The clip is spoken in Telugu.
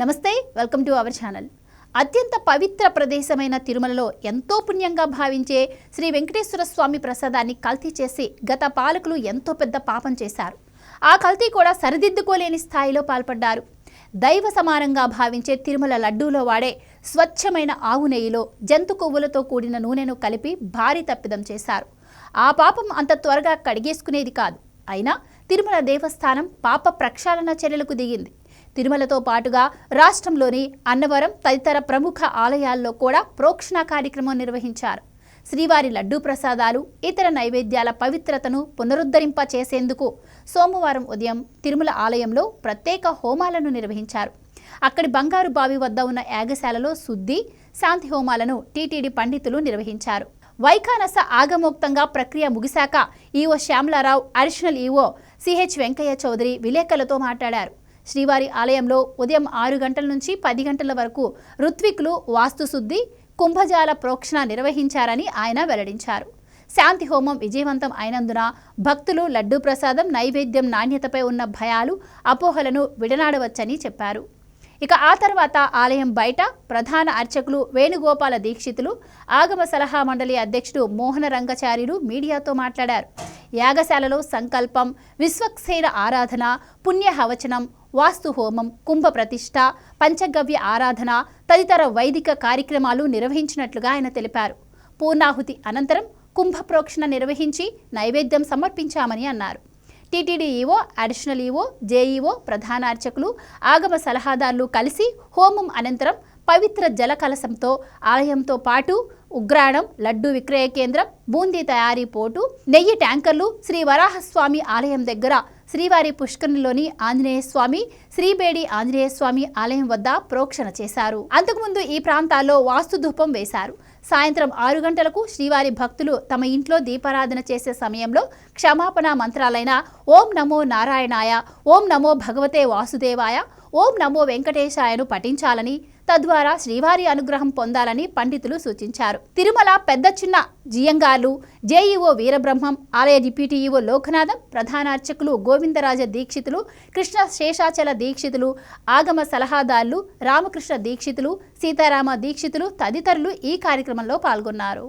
నమస్తే వెల్కమ్ టు అవర్ ఛానల్. అత్యంత పవిత్ర ప్రదేశమైన తిరుమలలో ఎంతో పుణ్యంగా భావించే శ్రీ వెంకటేశ్వర స్వామి ప్రసాదాన్ని కల్తీ చేసి గత పాలకులు ఎంతో పెద్ద పాపం చేశారు. ఆ కల్తీ కూడా సరిదిద్దుకోలేని స్థాయిలో పాల్పడ్డారు. దైవ సమానంగా భావించే తిరుమల లడ్డూలో వాడే స్వచ్ఛమైన ఆవు నెయ్యిలో జంతు కొవ్వులతో కూడిన నూనెను కలిపి భారీ తప్పిదం చేశారు. ఆ పాపం అంత త్వరగా కడిగేసుకునేది కాదు. అయినా తిరుమల దేవస్థానం పాప ప్రక్షాళన చర్యలకు దిగింది. తిరుమలతో పాటుగా రాష్ట్రంలోని అన్నవరం తదితర ప్రముఖ ఆలయాల్లో కూడా ప్రోక్షణ కార్యక్రమం నిర్వహించారు. శ్రీవారి లడ్డూ ప్రసాదాలు ఇతర నైవేద్యాల పవిత్రతను పునరుద్ధరింప చేసేందుకు సోమవారం ఉదయం తిరుమల ఆలయంలో ప్రత్యేక హోమాలను నిర్వహించారు. అక్కడి బంగారు బావి వద్ద ఉన్న యాగశాలలో శుద్ధి శాంతి హోమాలను టీటీడీ పండితులు నిర్వహించారు. వైఖానస ఆగమోక్తంగా ప్రక్రియ ముగిశాక EO Syamala Rao additional EO CH Venkaiah Chowdary విలేకరులతో మాట్లాడారు. శ్రీవారి ఆలయంలో ఉదయం ఆరు గంటల నుంచి పది గంటల వరకు ఋత్విక్లు వాస్తుశుద్ధి కుంభజాల ప్రోక్షణ నిర్వహించారని ఆయన వెల్లడించారు. శాంతి హోమం విజయవంతం అయినందున భక్తులు లడ్డూ ప్రసాదం నైవేద్యం నాణ్యతపై ఉన్న భయాలు అపోహలను విడనాడవచ్చని చెప్పారు. ఇక ఆ తర్వాత ఆలయం బయట ప్రధాన అర్చకులు వేణుగోపాల దీక్షితులు ఆగమ సలహా మండలి అధ్యక్షుడు మోహన రంగచార్యులు మీడియాతో మాట్లాడారు. యాగశాలలో సంకల్పం విశ్వక్సేన ఆరాధన పుణ్యహవచనం వాస్తు హోమం కుంభ ప్రతిష్ట పంచగవ్య ఆరాధన తదితర వైదిక కార్యక్రమాలు నిర్వహించినట్లుగా ఆయన తెలిపారు. పూర్ణాహుతి అనంతరం కుంభ ప్రోక్షణ నిర్వహించి నైవేద్యం సమర్పించామని అన్నారు. TTD EO additional EO JEO ప్రధాన అర్చకులు ఆగమ సలహాదారులు కలిసి హోమం అనంతరం పవిత్ర జల కలశంతో ఆలయంతో పాటు ఉగ్రాణం లడ్డు విక్రయ కేంద్రం బూందీ తయారీ పోటు నెయ్యి ట్యాంకర్లు శ్రీ వరాహస్వామి ఆలయం దగ్గర శ్రీవారి పుష్కరిణిలోని ఆంజనేయస్వామి శ్రీబేడి ఆంజనేయస్వామి ఆలయం వద్ద ప్రోక్షణ చేశారు. అంతకుముందు ఈ ప్రాంతాల్లో వాస్తుధూపం వేశారు. సాయంత్రం ఆరు గంటలకు శ్రీవారి భక్తులు తమ ఇంట్లో దీపారాధన చేసే సమయంలో క్షమాపణ మంత్రాలైన ఓం నమో నారాయణాయ ఓం నమో భగవతే వాసుదేవాయ ఓం నమో వెంకటేశాయను పఠించాలని తద్వారా శ్రీవారి అనుగ్రహం పొందాలని పండితులు సూచించారు. తిరుమల పెద్ద చిన్న జియంగార్లు జేఈఓ వీరబ్రహ్మం ఆలయ డిప్యూటీఈఓ లోకనాథం ప్రధాన అర్చకులు గోవిందరాజ దీక్షితులు కృష్ణ శేషాచల దీక్షితులు ఆగమ సలహాదారులు రామకృష్ణ దీక్షితులు సీతారామ దీక్షితులు తదితరులు ఈ కార్యక్రమంలో పాల్గొన్నారు.